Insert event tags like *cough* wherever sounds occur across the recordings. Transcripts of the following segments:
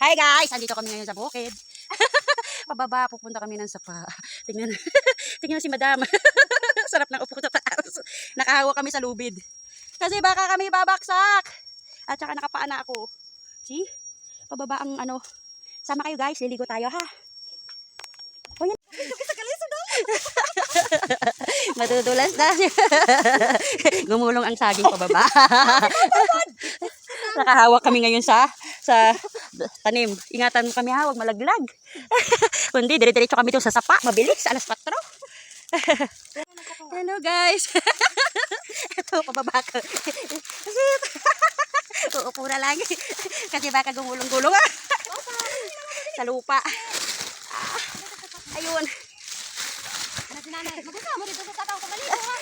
Hi guys! Andito kami ngayon sa bukid. *laughs* Pababa, pupunta kami ng sapa. *laughs* Tingnan, *laughs* tingnan si madam. Sarap ng upo sa taas. Nakahawa kami sa lubid. Kasi baka kami babaksak. At saka nakapaana ako. See? Pababa ang ano. Sama kayo guys, liligo tayo ha. O yan. Matutulas na. Gumulong ang saging pababa. Nakahawak kami ngayon sa sa tanim. Ingatan mo kami ha, huwag malaglag. *laughs* Kundi, dire-diretso kami doon sa sapa. Mabilis, alas 4. *laughs* Hello guys. *laughs* Ito, pababa ko. Uupo na lang. Kasi baka gumulong-gulong ah. sa lupa. Ah, Ayun. Magkasama dito sa sakang kumaligo ha.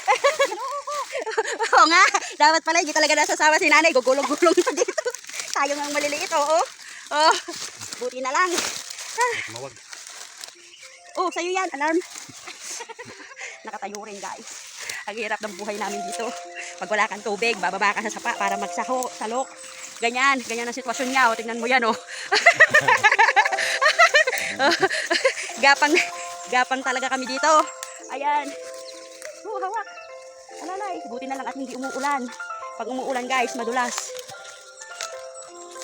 *laughs* Oo nga. Dapat pala hindi talaga nasasama si nanay. Gugulong-gulong na dito. Tayo nga maliliit. Oo. Oh. Buti na lang. Mawag. Oh, sa'yo yan. Alarm. *laughs* Nakatayo rin guys. Ang hirap ng buhay namin dito. Pag wala kang tubig, bababa ka sa sapa para magsaho, salok. Ganyan. Ganyan ang sitwasyon niya. O, tingnan mo yan, oh. *laughs* Oh, gapang, gapang talaga kami dito. Ayan. Oh, hawak. Alalay. Buti na lang at hindi umuulan. Pag umuulan, guys, madulas.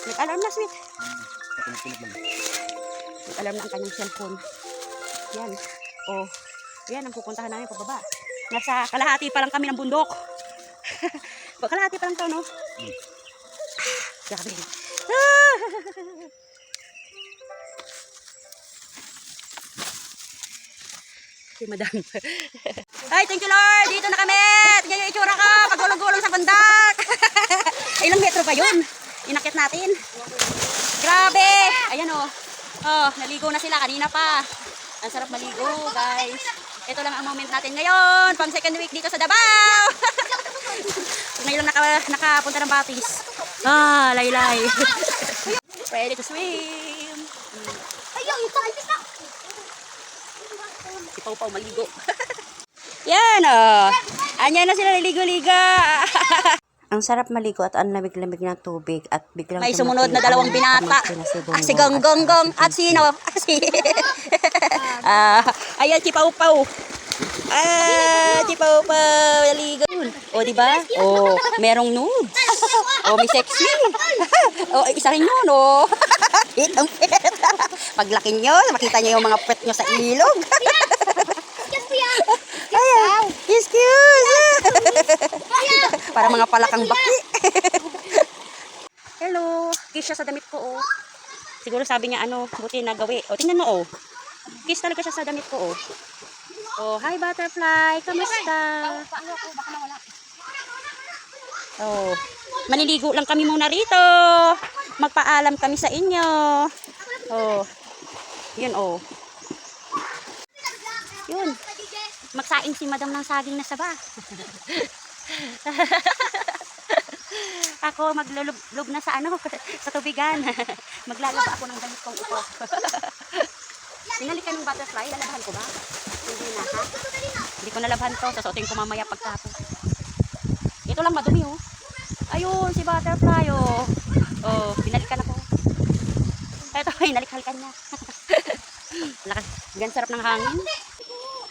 Nag-alarm na, sweet. Nag-alarm na ang kanyang cellphone. Yan. Oh. Yan ang pupuntahan namin pababa. Nasa kalahati pa lang kami ng bundok. *laughs* Kalahati pa lang to, no? Hmm. Grabe. Ah! *laughs* Si madam. *laughs* Ay, thank you Lord! Dito na kami! Tingnan yung itsura ko! Pagulong-gulong sa bandak! *laughs* Ilang metro ba yun? Inakit natin. Grabe! Ayan o. Oh. oh, naligo na sila kanina pa. Ang sarap maligo, guys. Ito lang ang moment natin ngayon. Pang second week dito sa Davao. *laughs* Ngayon lang naka, nakapunta ng Batis. Ah, laylay. Ready to swim. Ayaw, ito, ito. Si Pau Pau maligo. *laughs* Yan oh. Anya na sila naligo-ligo. *laughs* Ang sarap maligo at ang lamig-lamig ng tubig at biglang May sumunod na dalawang ang binata. Ah, si Gonggong at sino? *laughs* Ah, si Ah, ayan si Pau Pau. Ah, si Pau Pau naligo. O di ba? Oh, merong nude. Oh, may sexy. oh, isa rin yun, oh. Kitang pet. Paglaki nyo, makita nyo yung mga pet nyo sa ilog. Excuse. Para mga palakang baki. *laughs* Hello, kiss siya sa damit ko, oh. Siguro sabi niya, ano, buti nagawi. O, tingnan mo, oh. Kiss talaga siya sa damit ko, oh. Oh, hi butterfly, kamusta? Paano ako, baka nawala. Oh, maniligo lang kami muna rito. Magpaalam kami sa inyo. Oh, yun, oh. Yun. Magsaing si madam ng saging na saba. *laughs* ako maglulub na sa ano, *laughs* sa tubigan. *laughs* Maglalaba ako ng damit kong ito. Sinalikan ng butterfly, lalabahan ko ba? Hindi na ha? Hindi ko nalabhan to, susuotin ko mamaya pagtapos. Ito lang madumi oh. Ayun, si butterfly oh. Oh, binalikan ako. Ito, hinalikhalikan niya. Lakas, gan sarap ng hangin.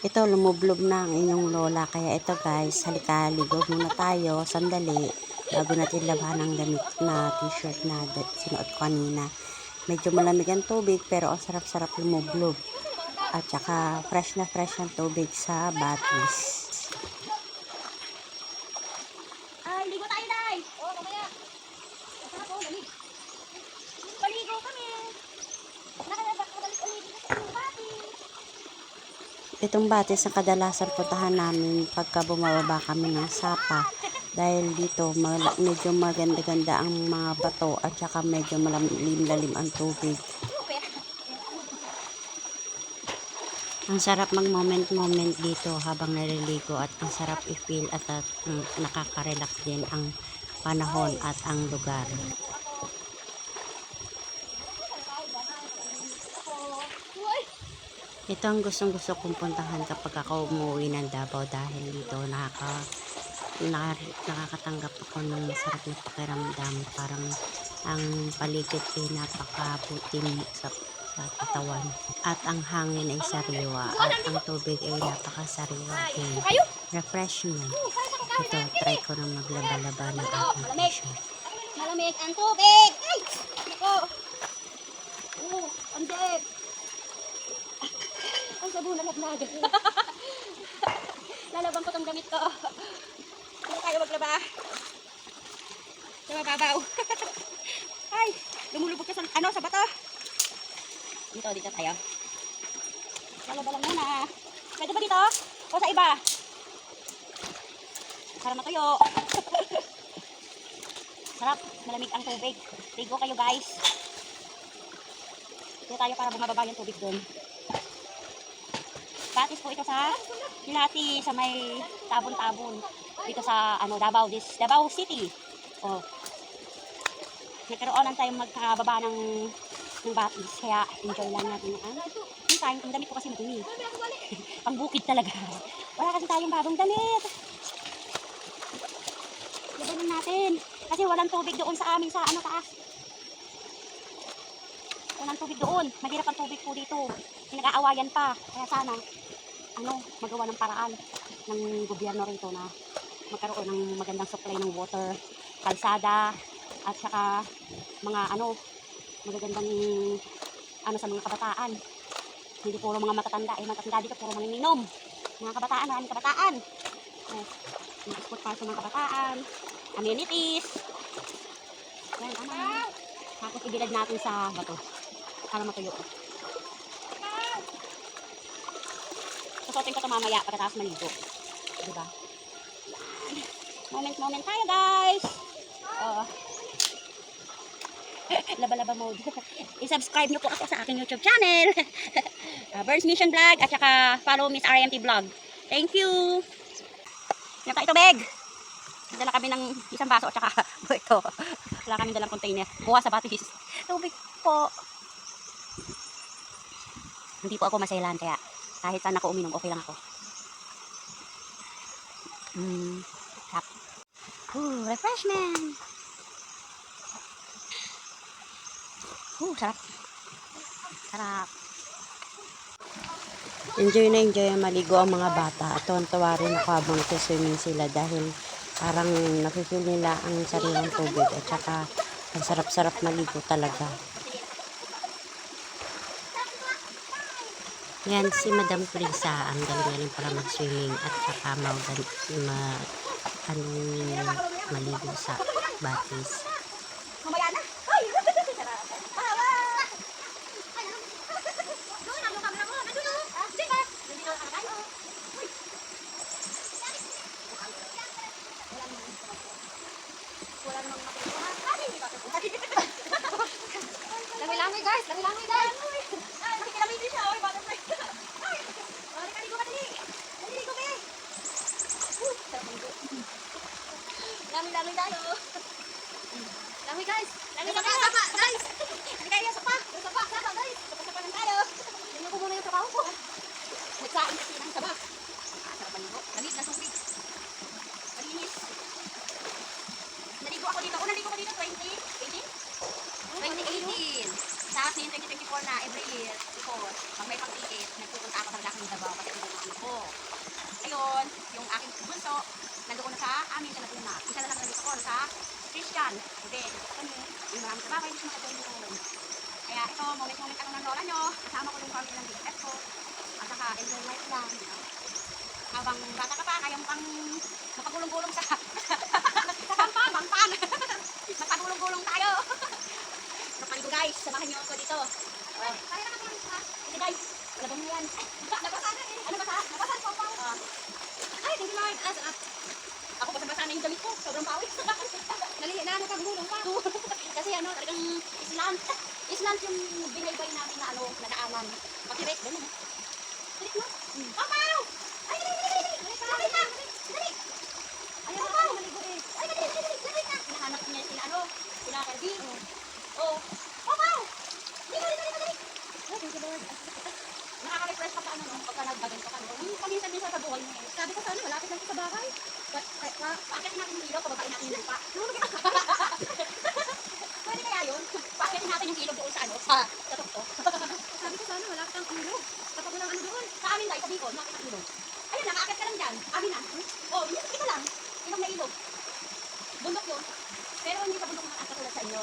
Ito, lumublob na ang inyong lola. Kaya ito guys, halika, ligo muna tayo, sandali, bago natin labahan ang damit na t-shirt na sinuot ko kanina. Medyo malamig ang tubig, pero ang sarap-sarap lumublob. At saka, fresh na fresh ang tubig sa batis. Ay, ligo tayo, Day! Oo, oh, mamaya. Ito na po, lamig. Paligo kami. Nakalabak ko balik ulit sa bati. Itong batis ang kadalasan puntahan namin pagka bumababa kami ng sapa. Dahil dito medyo maganda-ganda ang mga bato at saka medyo malalim-lalim ang tubig. Ang sarap mag-moment-moment dito habang naliligo at ang sarap i-feel at, at mm, nakaka-relax din ang panahon at ang lugar. Ito ang gustong gusto kong puntahan kapag ako umuwi ng Davao dahil dito nakaka, nakaka- nakakatanggap ako ng masarap na pakiramdam. Parang ang paligid ay napakabuting sa, sa katawan. At ang hangin ay sariwa. At ang tubig ay napakasariwa din. Refreshment. Ito, try ko na maglaba-laba ng aking. Malamig ang tubig! Ay! Nako! Oo, ang dead! Ang sabo na lagnag. *laughs* Lalaban ko tong damit ko. Hindi tayo maglaba. Sa mababaw. *laughs* Ay! Lumulubog ka sa, ano, sa bato. Dito, dito tayo. Lalaba lang muna. Pwede ba dito? O sa iba? Para matuyo. *laughs* Sarap, malamig ang tubig. Ligo kayo guys. Dito tayo para bumababa yung tubig doon. Batis po ito sa Pilati sa may tabon-tabon. Dito sa ano Davao, this Davao City. Oh. Nagkaroon lang tayong magkababa ng ng batis. Kaya enjoy lang natin ang yung time. Ang damit ko kasi madumi. *laughs* Pang bukid talaga. Wala kasi tayong bagong damit. Labanan natin. Kasi walang tubig doon sa amin sa ano taas. Walang tubig doon. Mahirap ang tubig po dito. Pinag-aawayan pa. Kaya sana, ano, magawa ng paraan ng gobyerno rito na magkaroon ng magandang supply ng water, kalsada, at saka mga ano, magagandang ano sa mga kabataan. Hindi puro mga matatanda. Eh, matatanda dito puro manginginom. Mga kabataan, maraming kabataan. Eh, may sport para sa mga kabataan amenities. Yan, na. Tapos ibilad natin sa bato. Para matuyo. Susuotin ko ito mamaya pagkatapos maligo. Diba? Moment, moment tayo guys. Oh. *laughs* Laba-laba mode. *laughs* I-subscribe nyo po ako sa aking YouTube channel. *laughs* uh, Burns Mission Vlog at saka follow Miss RMT Vlog. Thank you. Beg. Dala kami ng isang baso at saka ito. Wala kami dalang container. Buha sa batis. Tubig po. Hindi po ako masailan kaya kahit saan ako uminom, okay lang ako. Mm, sarap. Ooh, refreshment. Ooh, sarap. Sarap. Enjoy na enjoy ang maligo ang mga bata. At tuwan-tuwa rin ako habang swimming sila dahil parang nakikil nila ang sariling tubig at saka ang sarap-sarap maligo talaga. Yan si Madam Prisa, ang galing-galing para mag-swimming at saka magan ma anong maligo sa batis. Mamaya na. Ay! Sarap. Bawa! Doon, ano camera mo? Nandun o. Sige. Nandito na tayo. Uy. Wala namang makukuha. Ay, hindi ba ito? Langoy-langoy guys, langoy-langoy guys. Ay, nakikilamig din siya. Oy, butterfly. Ay! Ay, kaligo ka dali. Dali, ligo, be. Uh, sarap maligo. Langoy-langoy tayo. Langoy guys. Langoy na sapa, guys. Hindi kayo sapa. Sapa, sapa, guys. Sapa-sapa lang tayo. Tingnan ko muna yung trabaho ko. Nagsain kasi ng saba. Ah, sarap maligo. Lamig na tubig. Malinis. Naligo ako dito. Ako naligo ko dito 2018? 2018. Tapos ngayon 2024 na every year. Because pag may pag-ticket, nagpupunta ako talaga ng Davao kasi hindi ko ako. Ayun, yung aking bunso, nandoon na sa amin sa Laguna. Isa na lang nandito ko sa Christian. Hindi, kami, yung maraming trabaho, hindi ko makatuloy doon. Kaya ito, moment-moment ako ng lola nyo. Kasama ko yung family ng BFF ko. At saka enjoy life lang. you know. Habang bata ka pa, kaya mo pang mapagulong-gulong sa *laughs* sa pampan, pampan. Magpagulong-gulong tayo. So, paligo guys, samahan niyo ako dito. Oh. Sige guys, palabang mo yan. *laughs* Nabasa na eh. Ano basa? Nabasa po pa. Ah. Ay, thank you Lord. Ah, sarap. Ako basa-basa na yung damit ko. Sobrang pawis. *laughs* Dali na pagulong pa. Kasi ano, talagang Islam. Islam yung binaybay namin na ano, nadaanan. Makirit, ganun. Kirit mo. Papaw! Ay, dali, dali, dali, dali. Dali na. Dali. Ayaw na ako maligo eh. Ay, dali, dali, dali, dali na. Hinahanap niya sila ano, sila Kirby. Oh. Papaw! Dali, dali, dali, dali. Oh, thank you Lord. Nakaka-refresh ka pa ano, no? Pagka nagbagan ka pa, no? Yung paminsan-minsan sa buhay mo. eh. Sabi ko sana, malapit lang sa bahay. Pa, pa, pa, paakit natin yung ilaw, pababain natin yung lupa. Pwede kaya ko. Sabi ko sana wala kang ulo. Kapag walang ano doon. Sa amin na, isabi ko, nakita ko ilog. Ayun aakyat ka lang dyan. Amin na. Oh, yun, kita lang. Ilog na ilog. Bundok yun. Pero hindi sa bundok na katulad sa inyo.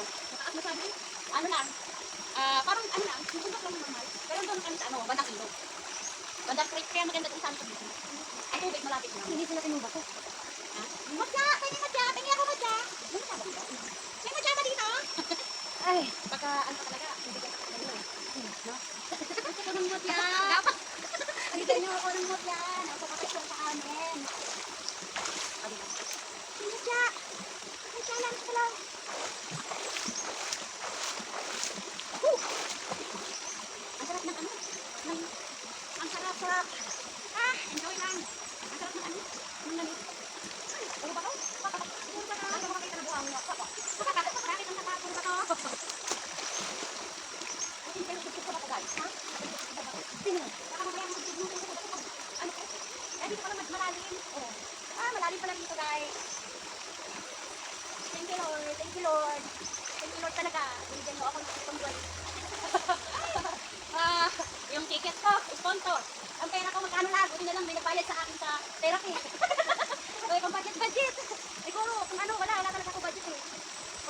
Masyado. Ano lang, ah, parang ano lang, bundok lang normal. Pero doon kami sa ano, bandang ilog. Bandang creek, kaya maganda kung saan sa dito. Ang tubig malapit lang. Hindi sila tinumba ko. Ha? Matya! Pwede matya! Tingin ako matya! May matya ba dito? May matya ba dito? Ay. Pagka ano ka talaga, hindi ka talaga. No? Gusto *laughs* ko ng mutya. Dito niyo ako ng mutya. Napapakasyon sa amin. Ano matya! Matya lang lang. Ang sarap ng ano? Ng, ang sarap, sarap. Ah, enjoy lang. Ang sarap ng ano? Ng lamig. Ay, puro ba to? Puro ba to? Ano ba makita na buhang mo? Bakit ang tapa? Puro ba to? Ay, pero gusto ko ba to, guys? Ha? Sino? Baka mamaya mo magsiguro ko. Ano ko? Eh, dito pala mas malalim. Oh. Ah, malalim pala dito, guys. Thank you, Lord. Thank you, Lord. Thank you, Lord talaga. Binigyan mo ako ng itong buwan. ah, yung ticket ko, sponsor. Ang pera ko magkano lang, buti na lang may nagbayad sa akin sa therapy. so, kung budget, budget. Siguro, kung ano, wala, wala talaga ako budget eh.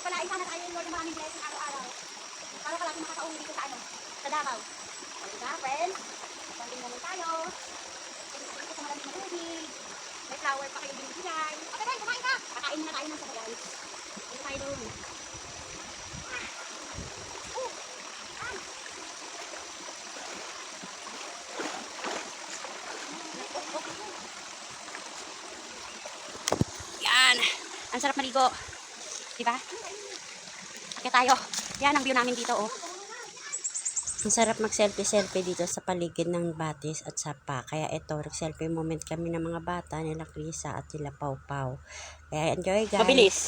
Pagpalain sana tayo yung Lord ng maraming blessing araw-araw. Para palagi makakauwi dito sa ano, sa Davao. O, diba, friends? Konting moment tayo. Thank you sa maraming na tubig. May flower pa kayo binibigay. Okay, friend, kumain ka. Kakain na tayo ng sa guys. Dito tayo doon. Ah. Oh. Ah. Yan. Ang sarap maligo. Diba? Akit tayo. Yan ang view namin dito, oh. Ang sarap mag-selfie-selfie dito sa paligid ng batis at sapa. Kaya ito, selfie moment kami ng mga bata, nila Krisa at nila Pau Pau. Kaya enjoy guys. Mabilis.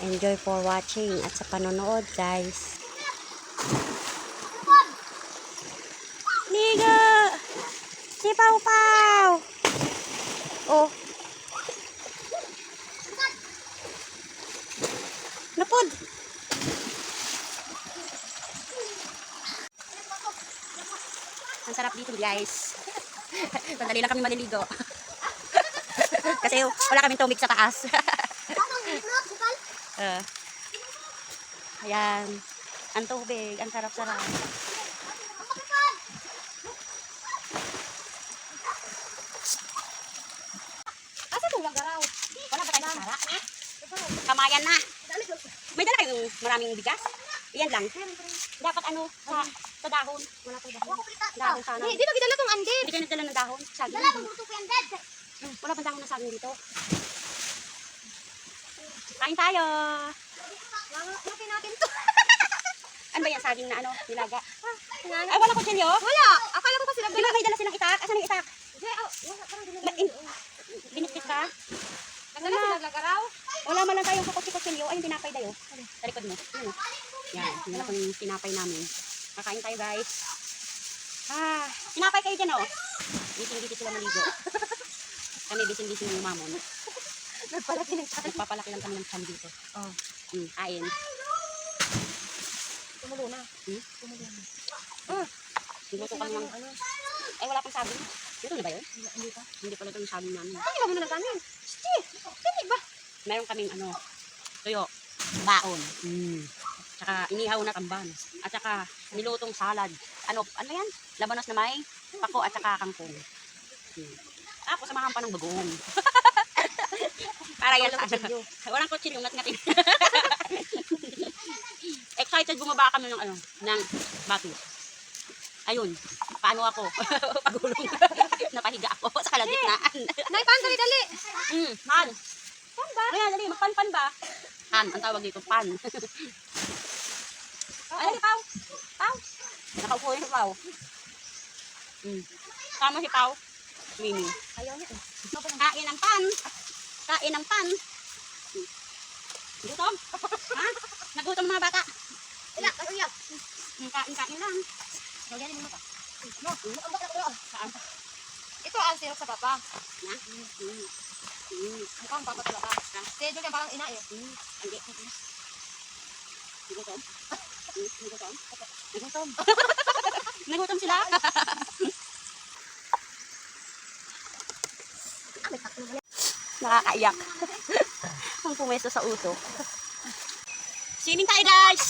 Enjoy for watching at sa panonood guys. Liga! Si Pau Pau! Oh. Napod! Ang sarap dito guys. *laughs* Sandali lang kami maliligo. *laughs* Kasi wala kaming tubig sa taas. uh, *laughs* ayan. Ang tubig. Ang sarap-sarap. Asa tulang garaw? Wala ba tayong sara? Kamayan na. May dala kayong maraming bigas? Iyan lang. Dapat ano, sa, sa dahon. Wala pa dahon. Dahon sana. Di, di ba gidala tong andin? Hindi kayo nagdala ng dahon. Saging. Hmm, Wala pa dahon na saging dito. Kain tayo. Laki natin to. Ano ba yan? Saging na ano? Nilaga. Tingnan. Ay, wala ko chilyo. Wala. Akala ko kasi Di ba may dala silang itak? Asan yung itak? Hindi, oh, wala parang Binitbit ka? Nagdala sila lagaraw. Wala man lang tayong kukutsi-kutsilyo. Ay, yung tinapay dayo. Sa likod mo. Yan. Yan ako yung tinapay namin. Kakain tayo, guys. Ah, tinapay kayo dyan, oh. Gising-gising sila maligo. *laughs* kami gising-gising yung mamon. Nagpalaki ng chan. Nagpapalaki lang kami ng chan dito. Oh. Hmm, kain. Tumulo na. Hmm? Tumulo na. Luto kami ng... ano? Ay, wala pang sabon. Luto na ba yun? Hindi pa. Hindi pala ito yung sabon namin. Ay, ilang mo na lang kanin. Shit. Hindi ba? Meron kaming ano, tuyo, baon. Mm. Tsaka inihaw na tamban. At tsaka nilutong salad. Ano, ano yan? Labanos na may pako at tsaka kangkong. Mm. Tapos samahan pa ng bagoong. *laughs* Para yan sa ano. *laughs* Walang kutsilyo, ngat-ngatin. *laughs* Excited bumaba kami ng ano, ng batu. Ayun, paano ako? Pagulong. Napahiga ako sa kalagitnaan. Nay, pan, dali, dali. Mm, pan. Pan ba? Ayan, dali, magpan-pan ba? Pan, ang tawag dito, pan. Ay, dali, Pau. Pau. Nakaupo yun si Pau. Mm. Tama si Pau. Mimi. Ayaw niya. Kain ng pan. Kain ng pan. Gutom? ha? Nagutom mga bata. Ila, ano yan? Mm, Kain, kain lang. Nagyanin mo pa. No, ang bata ko. Saan? Ito ang sirap sa papa. Na? Mm. Mm. Mukhang papa talaga. Si Julian parang ina eh. Mm. Hindi. Gutom? *laughs* Mm, Gutom? Gutom? Nagutom sila. Nakakaiyak. Ang pumesto sa uso. Swimming tayo guys!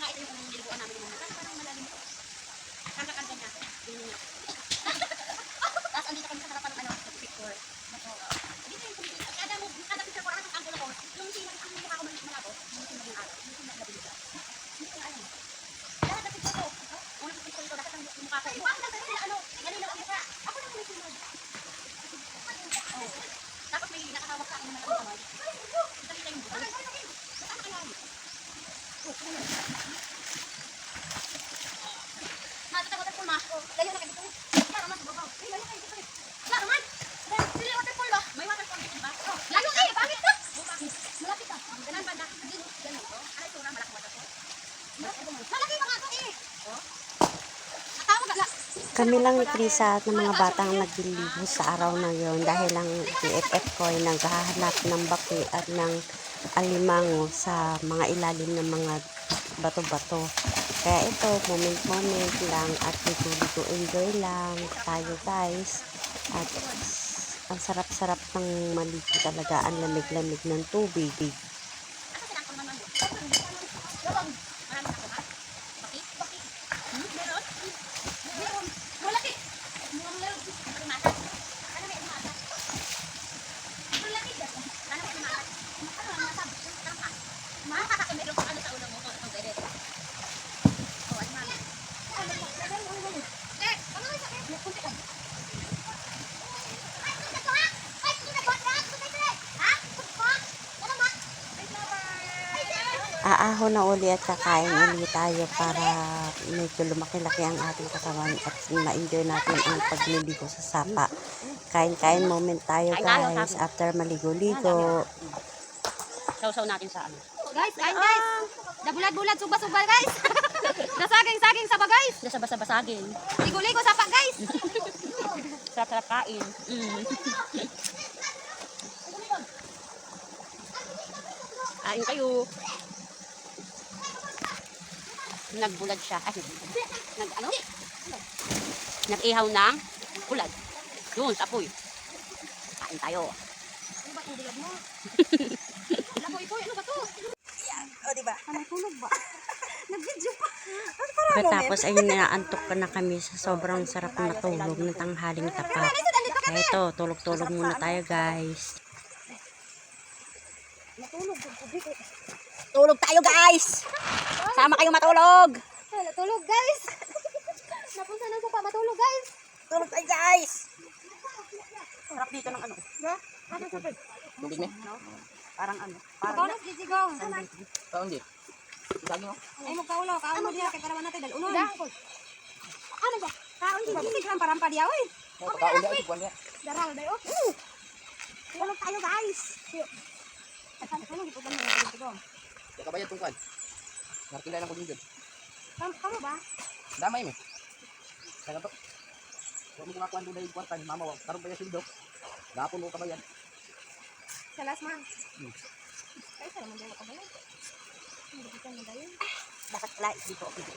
Nga, ito yung niliguan namin ng mga. Parang malalim ito. Kanta-kanta niya. Ganyan niya. *laughs* Tapos andito kami sa harapan ng ano, picture. Yung picture. Kada mo, kada picture ko, anong angulo ko, yung sino, ang mukha ko malabo, yung sino yung araw, yung sino yung labing isa. Hindi ko alam. Lahat ng picture ko, unang picture ko, lahat ng mukha ko. Mukha ko lang sila, ano, ganun lang ang mukha. Ako lang may sunod. Oh. Tapos may nakahawak sa akin ng malaking kamay. Nakita yung buhay. Ano kaya yun? Oh, ano yun? Mata waterfall ma. Layo na kayo. Para mas babaw. Ay, layo kayo. Klaro man. Sili waterfall ba? May waterfall di ba? Oh, layo kayo. Bakit ka? Malapit ka. Ganun ba? Ganun. Ganun ko. Ano ito na malaki waterfall? Malaki pa nga ito eh. Oh. Natawag ka. Kami lang ni Krisa at ng mga batang nagliligo sa araw na yon dahil ang BFF ko ay naghahanap ng baki at ng alimango sa mga ilalim ng mga bato-bato. Kaya ito, moment-moment lang at ligo-ligo enjoy lang tayo guys. At ang sarap-sarap ng maligo talaga, ang lamig-lamig ng tubig. Asa sila ang pamamang mo? Lolong. Marami na ha? Baki? Baki. Hmm? Meron? Meron. Malaki. Mukhang meron. Lumatag. Ano may lumatag? Malaki siya. Ano may lumatag? Ano ang lumatag? Tama. Makakaka meron kung ano sa ulo mo. Oh, ito, pwede. Oh, ano mami? Eh, ano nga sa akin? Kunti lang. Ay, kunti ko ha? Ay, kunti ko ha? Kunti ko ha? Ha? Kunti ko ha? Ano ma? Ay, flower. Aahon na uli at kakain uli tayo para medyo lumaki-laki ang ating katawan at ma-enjoy natin ang pagliligo sa sapa. Kain-kain moment tayo guys after maligo-ligo. Sausaw natin sa ano. Guys, kain guys. Dabulat-bulat, suba-suba guys. *laughs* Nasaging-saging saba guys. Nasabasa-basagin. Ligo-ligo sapa guys. *laughs* Sarap-sarap kain. Mm. Kain kayo. Nagbulad siya. Ay, nag ano? Nag-ihaw ng bulad. Doon, sa apoy. Kain tayo. Ano ba bulad mo? Lapoy-poy, ano ba to? O, diba? Anong tulog ba? *laughs* Nag-video pa. Pagkatapos ay naantok ka na kami sa sobrang sarap na tulog ng tanghaling tapat. Kaya ito, tulog-tulog muna tayo guys. Tulog tayo, guys! Sama kayo matulog! Ay, natulog guys. *laughs* Napunta ng sopa, matulog guys. Tulog tayo, guys! Sarap dito ng ano. Ba? Ano sa pag? Tubig na. Parang ano. Parang na, Gigi, go. Taon di. Lagi mo. Ay, magkaulo. Kaon mo diya, kaya para natin dal unon. Ano ba? Kaon di ba? Hindi ka parampa diya, oy. Taon di kuan niya. Daral dayo. Tulog tayo guys. Ano gitu kan gitu. Ya kabayad tong lang ko din jud. Kamu kamu ba? Damay mi. Kaya to. Kung mo kumakuan do dai kwarta ni mama wa. Karon pa ya sildo. Gapon mo kabayad. Sa last month. Hmm. Ay, sa naman dayo ka ba? Hindi kita mo dayo. dapat pala dito ako dito.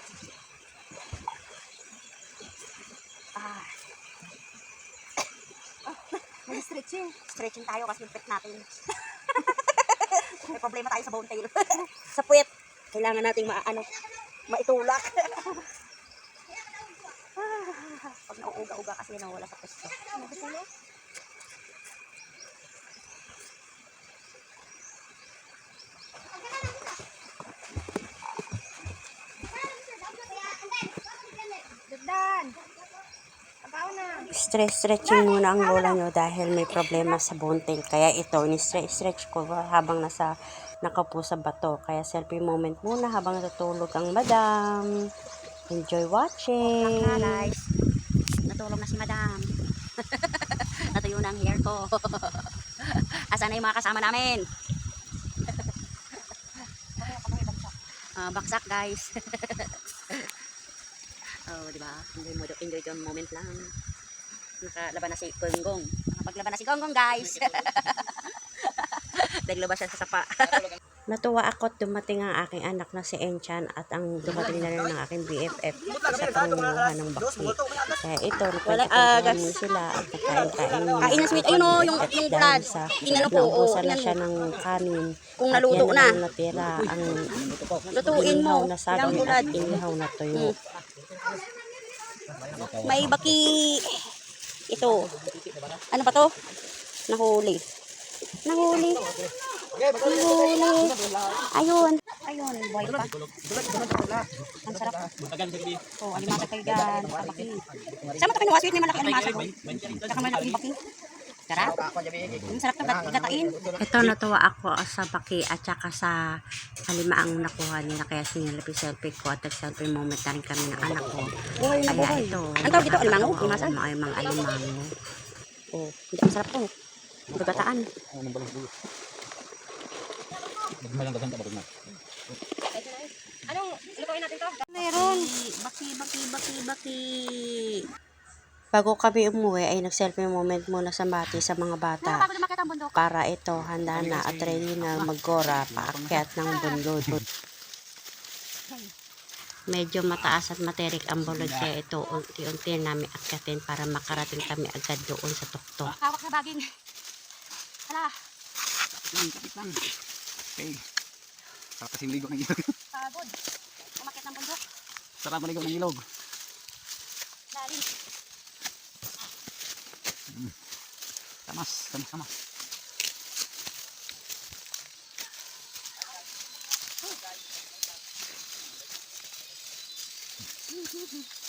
Ah. Stretching. Stretching tayo kasi yung pet natin. *laughs* May problema tayo sa bone tail. *laughs* sa puwet. Kailangan nating maano, maitulak. *laughs* Pag nauuga-uga kasi nawala sa pwesto. Stress-stretching muna ang lola nyo dahil may problema sa tail. Kaya ito, ni-stretch ko habang nasa nakapo sa bato. Kaya selfie moment muna habang natutulog ang madam. Enjoy watching! Na guys, natulog na si madam. *laughs* Natuyo na ang hair ko. *laughs* Asan na yung mga kasama namin? *laughs* Ah, baksak guys. oh, di ba? Enjoy mo, enjoy yung moment lang. Nakalaban na si Gonggong. Nakapaglaban na si Gonggong guys. Naglabas siya sa sapa. *laughs* Natuwa ako at dumating ang aking anak na si Enchan at ang dumating na rin ng aking BFF sa pangunguha ng bakti. Kaya ito, nagkwento ah, gas. sila at nagkain-kain. Kain na sweet. Ayun o, yung, BFF yung dahil blood. sa Tingnan po, oh, naubusan na tingnan siya ng kanin. Kung At naluto yan na. natira ang Lutuin mo. na Yung saging at inihaw na tuyo. May baki. Ito. Ano ba to? Nahuli. Nahuli. Nahuli. Ayun. Ayun. Buhay pa. Ang sarap. Oh, alimasa kayo dyan. Saan mo ito kinuha? Sweet may malaki alimasa. Saka malaking baki. Sarap. Ang sarap na gatain. Ito natuwa ako sa baki at saka sa alimaang nakuha nila kaya sinilapis-selfie ko at nag-selfie moment na rin kami ng anak ko. Kaya ito, Ang tawag dito, alimango? Alimasan? Mga ay mga alimango. Oh, hindi ang sarap to. Gataan. Anong lutuin natin to? Meron. Baki, baki, baki, baki. Bago kami umuwi ay nag-selfie moment muna sa mati sa mga bata para ito handa na at ready na maggora paakyat ng bundod. Medyo mataas at materik ang bulod kaya ito unti-unti namin akyatin para makarating kami agad doon sa tuktok. Hawak na baging. Hala, Okay. Sarap kasi ligo ng ilog. pagod. Umakit ng bundok. Sarap maligo ng ilog. Lalim. Tamas, tamas, tamas. Tapoy. *laughs*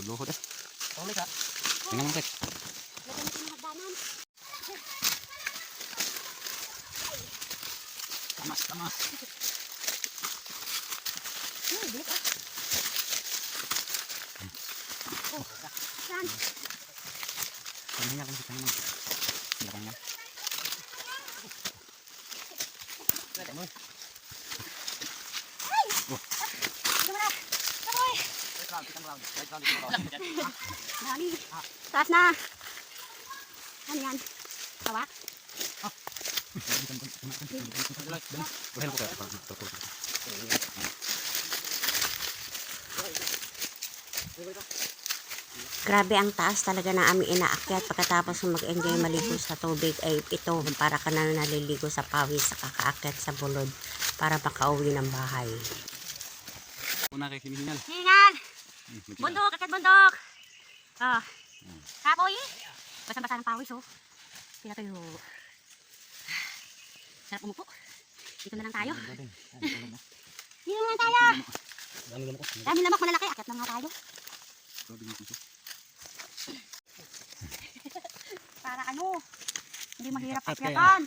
Luhod-luhod eh. Tingnan mo, Tek. lagyan natin ng hagdanan. Tamas, tamas. Hmm, bilis ah. Oh, yan. Tingnan niya kung sa kanya. Hindi kanya. Ito mo na. Tapoy. Dami. Taas na. Ano yan? Hawak? Grabe ang taas talaga na aming inaakyat pagkatapos mag-enjoy maligo sa tubig ay ito para ka na naliligo sa pawis sa kakaakyat sa bulod para makauwi ng bahay. Una kay sinihingal. Hingan. Hmm, Bundok, akit bundok. Ah. Kapoy. Basang-basa ng pawis oh. Pinatuyo. Sarap umupo. Dito na lang tayo. Dito na lang tayo. Dami naman ko. Dami lamok malalaki. Akit na nga tayo. Para ano? Hindi mahirap Akyat akyatan.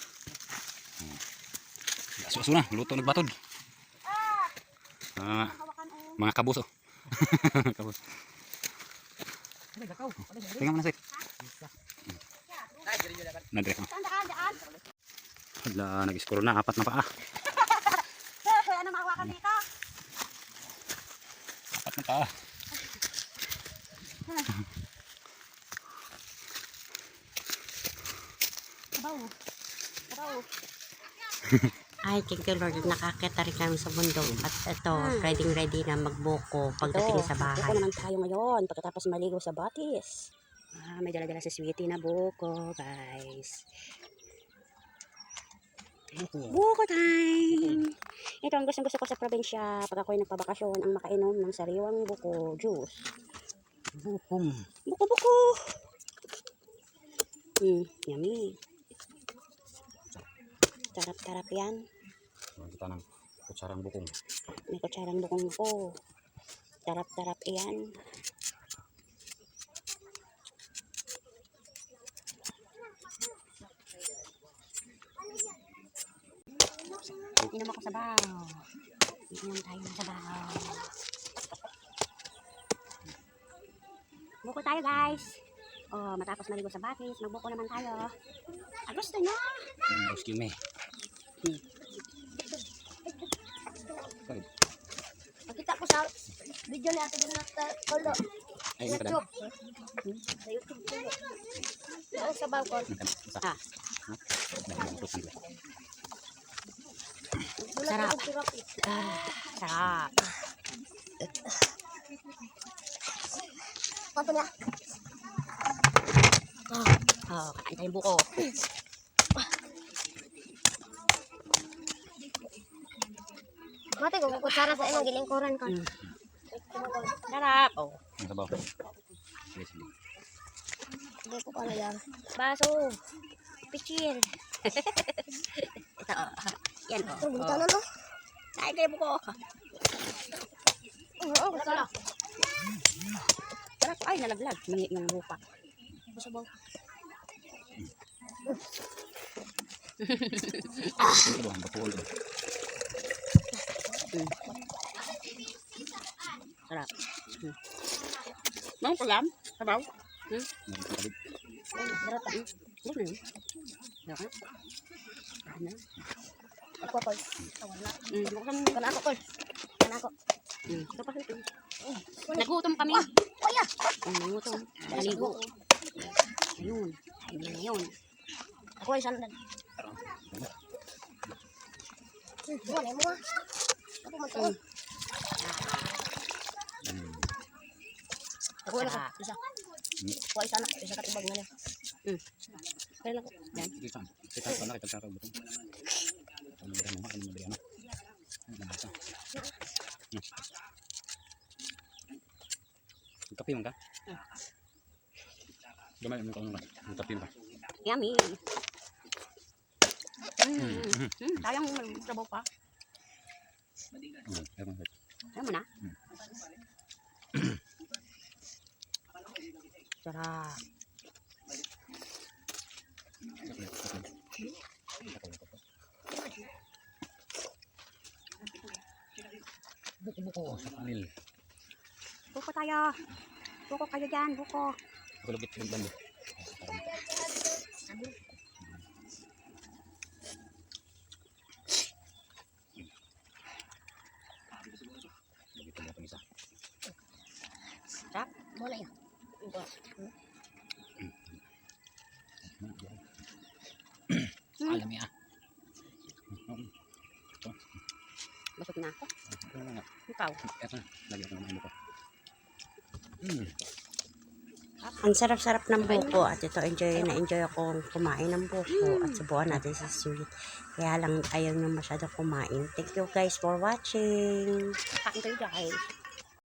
Aso-aso na, luto nagbatod. Ah, Hawakan oh. mga kabus *laughs* oh. Tingnan mo na. Saan daan, daan? Hala, nag-scroll na, apat na paa. Eh, ano mahawakan dito? Apat na paa. Sabaw. Sabaw. Ay, thank you Lord. Nakakita rin kami sa bundok. At ito, ready ready na magbuko pagdating sa Buko bahay. naman tayo ngayon pagkatapos maligo sa batis. Ah, may dala-dala sa sweetie na buko, guys. Buko time! Ito ang gustong gusto ko sa probinsya pag ako'y nagpabakasyon ang makainom ng sariwang buko juice. Bukom. Buko-buko! Mm, yummy. Tarap-tarap yan. Kita ng kutsarang bukong. May kutsarang bukong ako. Tarap-tarap iyan. Inom ako sabaw. Inom tayo ng sabaw. Buko tayo guys. Oh, matapos maligo sa batis, magbuko naman tayo. Ah, gusto nyo? Excuse me. Nakita ko sa video ni Ate Donata Tolo. Ay, Sa. YouTube. Sa YouTube Tolo. Oo, sa balkon. Ah. Ha? Wala Sarap. eh. Sarap. Pato na. Oh, kain tayong buko. *laughs* Ko kutsara sa imong gilingkuran ko. Sarap. Oh, Ang sabaw. Sige, sige. Hindi ko pala yan. baso. Pichil. *laughs* Ito, oh. Yan, oh. Ito, bunta na no. Kain kayo buko. Oo, kutsara. Sarap. Ay, nalaglag. May yung lupa. Sabaw. Ang sabaw, ang bakul. Sarap. Hmm. Mang pulam? Sabaw? Nagkakalit. Darata. Ano na yun? Ano ka? Ano? Ako ko. Mm, buksan mo. Kana ako ko. Kana ako. Mm, ito pa ito. Nagutom kami. Kuya. Mm, nagutom. Naligo. Ayun. Ayun na yun. Ako ay sandan. Hmm, wala mo ah. Ako magtuon. Hmm. Ako wala ka. Isa. Ako ay sana. Isa katibag na. Mm. Kaya lang ko. Yan. Kita, kita ko na kita sa butong. Ano ba mo? Ano ba ano? Ano ba? Hmm. Ang Kape mo ka? Gamay mo ka ano Ang kape mo ka? Yummy. Mm, mm, mm, sayang sabaw pa. Hmm, mo na? Sarap. Kape, kape. Kape, kape. Buko-buko sa kanil. Buko tayo. Buko kayo dyan, buko. Ako lugit ng bando. Lugit ng batang isa. Sarap. Wala yan. Alam niya. Busog na ako. Ano Ikaw. Eto na. Lagyan ko ng ano ko. Hmm. Ang sarap-sarap ng buko at ito enjoy na enjoy akong kumain ng buko at subukan natin sa sweet. Kaya lang ayaw nyo masyado kumain. Thank you guys for watching. Kain kayo guys.